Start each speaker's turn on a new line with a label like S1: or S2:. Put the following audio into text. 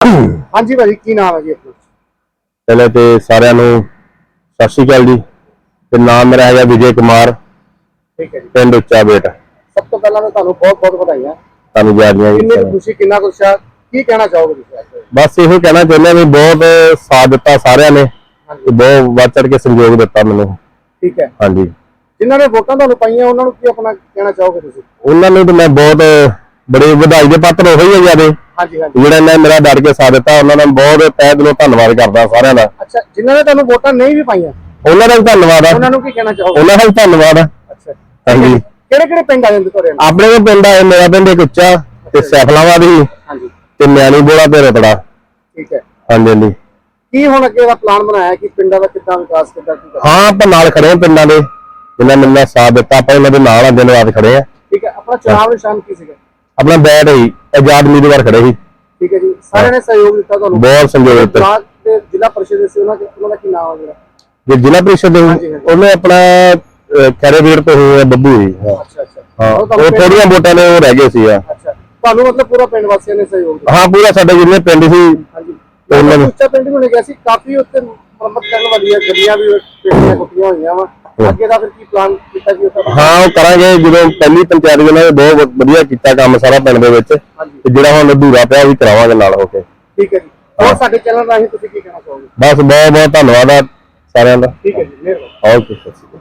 S1: ਹਾਂਜੀ ਭਾਜੀ ਕੀ ਨਾਮ ਹੈ ਜੀ ਆਪਣਾ?
S2: ਪਹਿਲੇ ਤੇ ਸਾਰਿਆਂ ਨੂੰ ਸਤਿ ਸ਼੍ਰੀ ਅਕਾਲ ਜੀ। ਤੇ ਨਾਮ ਮੇਰਾ ਹੈਗਾ ਵਿਜੇ ਕੁਮਾਰ।
S1: ਠੀਕ ਹੈ ਜੀ।
S2: ਪਿੰਡ ਉੱਚਾ ਬੇਟ।
S1: ਸਭ ਤੋਂ ਪਹਿਲਾਂ ਤਾਂ ਤੁਹਾਨੂੰ ਬਹੁਤ ਬਹੁਤ ਵਧਾਈਆਂ।
S2: ਤੁਹਾਨੂੰ
S1: ਕਿੰਨੀ ਕੁ
S2: ਜੀ
S1: ਖੁਸ਼ੀ ਕਿੰਨਾ ਕੁ ਉਤਸ਼ਾਹ ਕੀ ਕਹਿਣਾ ਚਾਹੋਗੇ ਤੁਸੀਂ
S2: ਬਸ ਇਹੋ ਕਹਿਣਾ ਚਾਹੁੰਦਾ ਵੀ ਬਹੁਤ ਸਾਥ ਦਿੱਤਾ ਸਾਰਿਆਂ ਨੇ। ਤੇ ਬਹੁਤ ਵੱਧ ਚੜ ਕੇ ਸਹਿਯੋਗ ਦਿੱਤਾ ਮੈਨੂੰ।
S1: ਠੀਕ ਹੈ।
S2: ਹਾਂਜੀ।
S1: ਜਿਨ੍ਹਾਂ ਨੇ ਵੋਟਾਂ ਤੁਹਾਨੂੰ ਪਾਈਆਂ ਉਹਨਾਂ ਨੂੰ ਕੀ ਆਪਣਾ ਕਹਿਣਾ ਚਾਹੋਗੇ ਤੁਸੀਂ?
S2: ਉਹਨਾਂ ਨੂੰ ਤੇ ਮੈਂ ਬਹੁਤ ਬੜੇ ਵਧਾਈ ਦੇ ਪਾਤਰ ਉਹੀ ਹੈ ਜਿਆਦੇ।
S1: ਹਾਂਜੀ ਹਾਂਜੀ।
S2: ਜਿਹੜਾ ਨੇ ਮੇਰਾ ਡਰ ਕੇ ਸਾਥ ਦਿੱਤਾ ਉਹਨਾਂ ਦਾ ਬਹੁਤ ਤਹਿ ਦਿਲੋਂ ਧੰਨਵਾਦ ਕਰਦਾ ਸਾਰਿਆਂ ਦਾ।
S1: ਅੱਛਾ ਜਿਨ੍ਹਾਂ ਨੇ ਤੁਹਾਨੂੰ ਵੋਟਾਂ ਨਹੀਂ ਵੀ ਪਾਈਆਂ?
S2: ਉਹਨਾਂ ਦਾ ਵੀ ਧੰਨਵਾਦ ਆ।
S1: ਉਹਨਾਂ ਨੂੰ ਕੀ ਕਹਿਣਾ ਚਾਹੋਗੇ?
S2: ਉਹਨਾਂ ਦਾ ਵੀ ਧੰਨਵਾਦ ਆ।
S1: ਅੱਛਾ।
S2: ਹਾਂਜੀ।
S1: ਕਿਹੜੇ ਕਿਹੜੇ ਪਿੰਡ ਆ ਜਾਂਦੇ ਤੁਹਾਡੇ ਨਾਲ?
S2: ਆਪਣੇ ਕੋਲ ਪਿੰਡ ਆ ਮੇਰਾ ਪਿੰਡ ਇੱਕ ਉੱਚਾ ਤੇ ਸੈਫਲਾਵਾਂ ਦੀ
S1: ਹਾਂਜੀ।
S2: ਤੇ ਨਿਆਣੀ ਬੋਲਾ ਤੇ ਰਤੜਾ।
S1: ਠੀਕ ਹੈ।
S2: ਹਾਂਜੀ ਹਾਂਜੀ।
S1: ਕੀ ਹੁਣ ਅੱਗੇ ਦਾ ਪਲਾਨ ਬਣਾਇਆ ਕਿ ਪਿੰਡਾਂ ਦਾ ਕਿੱਦਾਂ ਵਿਕਾਸ ਕਿੱਦਾਂ ਕੀ ਕਰਨਾ?
S2: ਹਾਂ ਆਪਾਂ ਨਾਲ ਖੜੇ ਹਾਂ ਪਿੰਡਾਂ ਦੇ। ਜਿਨ੍ਹਾਂ ਨੇ ਮੇਰਾ ਸਾਥ ਦਿੱਤਾ ਆਪਾਂ ਉਹਨਾਂ ਦੇ ਨਾਲ ਆ ਦਿਨ ਰਾਤ ਖੜੇ ਆ
S1: ਠੀਕ ਹੈ ਆਪਣਾ ਚੁਣਾਵ ਨਿਸ਼ਾਨ ਕੀ ਸੀਗਾ?
S2: ਆਪਣਾ ਬੈਟ ਹੀ ਆਜ਼ਾਦ ਉਮੀਦਵਾਰ ਖੜੇ ਸੀ।
S1: ਠੀਕ ਹੈ ਜੀ। ਸਾਰਿਆਂ ਨੇ ਸਹਿਯੋਗ ਦਿੱਤਾ ਤੁਹਾਨੂੰ?
S2: ਬਹੁਤ ਸੰਯੋਗ ਦਿੱਤਾ।
S1: ਦੇ ਜ਼ਿਲ੍ਹਾ ਪਰਿਸ਼ਦ ਦੇ ਸੀ ਉਹਨਾਂ ਦੇ ਉਹਨਾਂ ਦਾ ਕੀ ਨਾਮ ਹੈ ਜਿਹੜਾ?
S2: ਜੇ ਜ਼ਿਲ੍ਹਾ ਪ੍ਰੀਸ਼ਦ ਦੇ
S1: ਹਾਂਜੀ, ਹਾਂਜੀ।
S2: ਉਹਨੇ ਆਪਣਾ ਕੈਰੇਬੀਰ ਤੋਂ ਹੋਇਆ ਬੱਬੂ ਜੀ। ਹਾਂ
S1: ਅੱਛਾ ਅੱਛਾ।
S2: ਹਾਂ।
S1: ਉਹ
S2: ਉਹ
S1: ਤੁਹਾਨੂੰ ਪਿੰਡ-
S2: ਥੋੜੀਆਂ ਵੋਟਾਂ ਨੇ ਉਹ ਰਹਿ ਗਏ ਸੀ ਆ
S1: ਅੱਛਾ। ਤੁਹਾਨੂੰ ਮਤਲਬ ਪੂਰਾ ਪਿੰਡ ਵਾਸੀਆਂ ਨੇ ਸਹਿਯੋਗ ਦਿੱਤਾ?
S2: ਹਾਂ ਪੂਰਾ ਸਾਡੇ ਜਿੰਨੇ ਪਿੰਡ ਸੀ।
S1: ਹਾਂਜੀ।
S2: ਉਹਨਾਂ
S1: ਉਹਨਾਂ
S2: ਨੇ-
S1: ਉੱਚਾ ਪਿੰਡ ਵੀ ਗਿਆ ਸੀ। ਕਾਫੀ ਉੱਤੇ ਮੁਰੰਮਤ ਕਰਨ ਵਾਲੀਆਂ ਗੱਡੀਆਂ ਵੀ ਪਿੰਡ ਦੀਆਂ ਕੁੱਟੀਆਂ ਹੋਈਆਂ ਵਾ। ਅੱਗੇ ਦਾ ਫਿਰ ਕੀ ਪਲਾਨ ਕੀਤਾ ਜੀ ਉੱਥੇ
S2: ਹਾਂ ਉਹ ਕਰਾਂਗੇ। ਜਦੋਂ ਪਹਿਲੀ ਪੰਚਾਇਤ ਉਹਨਾਂ ਨੇ ਬਹੁਤ ਵਧੀਆ ਕੀਤਾ ਕੰਮ ਸਾਰਾ ਪਿੰਡ ਦੇ ਵਿੱਚ। ਤੇ ਜਿਹੜਾ ਹੁਣ ਅਧੂਰਾ ਪਿਆ ਉਹ ਵੀ ਕਰਾਵਾਂਗੇ ਨਾਲ ਹੋ ਕੇ।
S1: ਠੀਕ ਹੈ ਜੀ। ਹੋਰ ਸਾਡੇ ਚੈਨਲ ਰਾਹੀਂ ਤੁਸੀਂ ਕੀ ਕਹਿਣਾ ਚਾਹੋਗੇ?
S2: ਬਸ ਬਹੁਤ ਬਹੁਤ ਧੰਨਵਾਦ ਆ ਸਾਰਿਆਂ ਦਾ।
S1: ਠੀਕ ਹੈ ਜੀ ਮਿਹਰਬਾਨੀ।
S2: ਓਕੇ ਸਤਿ ਸ਼੍ਰੀ ਅਕਾਲ।